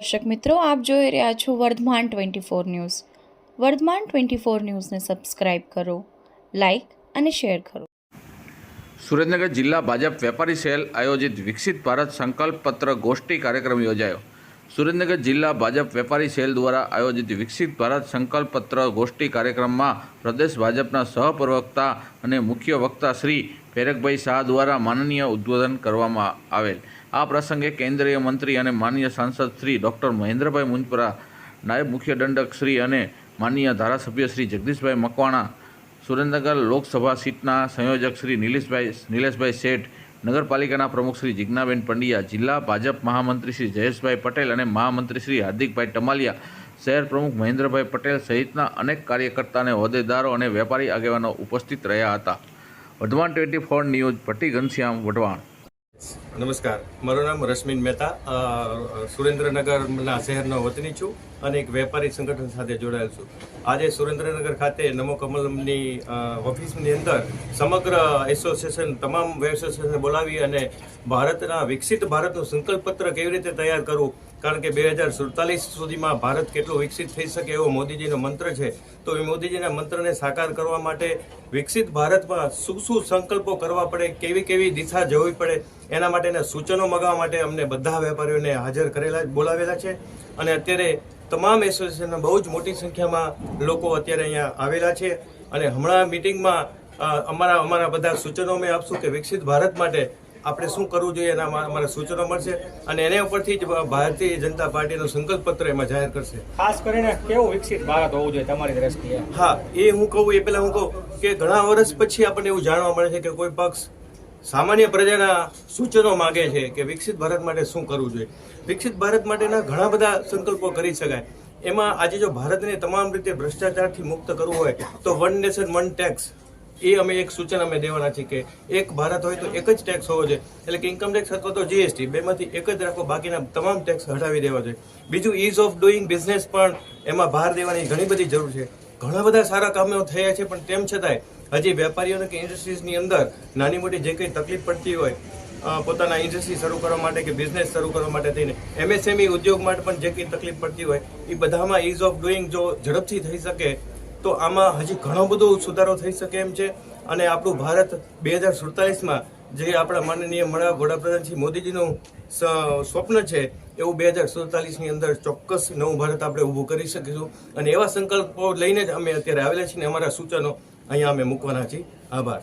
દર્શક મિત્રો, આપ જોઈ રહ્યા છો Vardhaman twenty four news. Vardhaman twenty four ન્યૂઝને સબસ્ક્રાઇબ કરો, લાઇક અને શેર કરો. સુરેન્દ્રનગર જિલ્લા ભાજપ વેપારી સેલ આયોજિત વિકસિત ભારત સંકલ્પ પત્ર ગોષ્ઠી કાર્યક્રમ યોજાયો. સુરેન્દ્રનગર જિલ્લા ભાજપ વેપારી સેલ દ્વારા આયોજિત વિકસિત ભારત સંકલ્પ પત્ર ગોષ્ઠી કાર્યક્રમમાં પ્રદેશ ભાજપના સહપ્રવક્તા અને મુખ્ય વક્તા શ્રી ફેરકભાઈ શાહ દ્વારા માનનીય ઉદ્બોધન કરવામાં આવેલ. આ પ્રસંગે કેન્દ્રીય મંત્રી અને માનનીય સાંસદ શ્રી ડૉક્ટર મહેન્દ્રભાઈ મુંજપરા, નાયબ મુખ્ય દંડક શ્રી અને માનનીય ધારાસભ્ય શ્રી જગદીશભાઈ મકવાણા, સુરેન્દ્રનગર લોકસભા સીટના સંયોજક શ્રી નિલેશભાઈ નિલેશભાઈ શેઠ, નગરપાલિકાના પ્રમુખ શ્રી જિજ્ઞાબેન પંડ્યા, જિલ્લા ભાજપ મહામંત્રી શ્રી જયેશભાઈ પટેલ અને મહામંત્રી શ્રી હાર્દિકભાઈ ટમાલિયા, શહેર પ્રમુખ મહેન્દ્રભાઈ પટેલ સહિતના અનેક કાર્યકર્તા અને હોદ્દેદારો અને વેપારી આગેવાનો ઉપસ્થિત રહ્યા હતા. Wadhwan twenty four news Bhatti Ghanshyam Wadhwan. નમસ્કાર. મારું નામ રશ્મિન મહેતા. સુરેન્દ્રનગરના શહેરનો વતની છું અને એક વેપારી સંગઠન સાથે જોડાયેલ છું. આજે સુરેન્દ્રનગર ખાતે નમો કમલમની ઓફિસની અંદર સમગ્ર એસોસિએશન, તમામ એસોસિએશન બોલાવી અને ભારતના વિકસિત ભારતનું સંકલ્પપત્ર કેવી રીતે તૈયાર કરવું કારણ કે બે હજાર સુડતાલીસ સુધીમાં ભારત કેટલું વિકસિત થઈ શકે એવો મોદીજીનો મંત્ર છે, તો એ મોદીજીના મંત્રને સાકાર કરવા માટે વિકસિત ભારતમાં શું શું સંકલ્પો કરવા પડે, કેવી કેવી દિશા જવી પડે, એના માટેના સૂચનો મગાવવા માટે અમને બધા વેપારીઓને હાજર કરેલા બોલાવેલા છે. અને અત્યારે તમામ એસોસિએશનના બહુ જ મોટી સંખ્યામાં લોકો અત્યારે અહીંયા આવેલા છે. અને હમણાં મિટિંગમાં અમારા અમારા બધા સૂચનો અમે આપશું કે વિકસિત ભારત માટે આપણે શું કરવું જોઈએ એના અમારા સૂચનો મળશે અને એના ઉપરથી જ ભારતીય જનતા પાર્ટીનો સંકલ્પ પત્ર એમાં જાહેર કરશે. ખાસ કરીને કેવું વિકસિત ભારત હોવું જોઈએ તમારી દ્રષ્ટિએ? હા એ હું કહું એ પહેલા હું કહું કે ઘણા વર્ષ પછી આપણને એવું જાણવા મળે છે કે કોઈ પક્ષ સામાન્ય પ્રજાના સૂચનો માગે છે કે વિકસિત ભારત માટે શું કરવું જોઈએ. વિકસિત ભારત માટેના ઘણા બધા સંકલ્પો કરી શકાય. એમાં આજે જો ભારતને તમામ રીતે ભ્રષ્ટાચારથી મુક્ત કરવું હોય તો વન નેશન વન ટેક્સ એ અમે એક સૂચન અમે દેવાના છીએ કે એક ભારત હોય તો એક જ ટેક્સ હોવો જોઈએ. એટલે કે ઇન્કમ ટેક્સ અથવા તો જીએસટી બેમાંથી એક જ રાખો, બાકીના તમામ ટેક્સ હટાવી દેવા જોઈએ. બીજું ઇઝ ઓફ ડુઈંગ બિઝનેસ પણ એમાં ભાર દેવાની ઘણી બધી જરૂર છે. ઘણા બધા સારા કામો થયા છે, પણ તેમ છતાંય હજી વેપારીઓને કે ઇન્ડસ્ટ્રીઝની અંદર નાની મોટી જે કંઈ તકલીફ પડતી હોય પોતાના ઇન્ડસ્ટ્રી શરૂ કરવા માટે કે બિઝનેસ શરૂ કરવા માટે થઈને એમએસએમઈ ઉદ્યોગ માટે પણ જે કંઈ તકલીફ પડતી હોય, એ બધામાં ઇઝ ઓફ ડુઈંગ જો ઝડપથી થઈ શકે તો આમાં હજી ઘણો બધો સુધારો થઈ શકે એમ છે. અને આપણું ભારત બે હજાર સુડતાલીસમાં જે આપણા માનનીય મળા વડાપ્રધાન શ્રી મોદીજીનું સ્વપ્ન છે, એવું બે હજાર સુડતાલીસની અંદર ચોક્કસ નવું ભારત આપણે ઊભું કરી શકીશું. અને એવા સંકલ્પો લઈને જ અમે અત્યારે આવેલા છીએ અને અમારા સૂચનો અહીંયા અમે મૂકવાના છીએ. આભાર.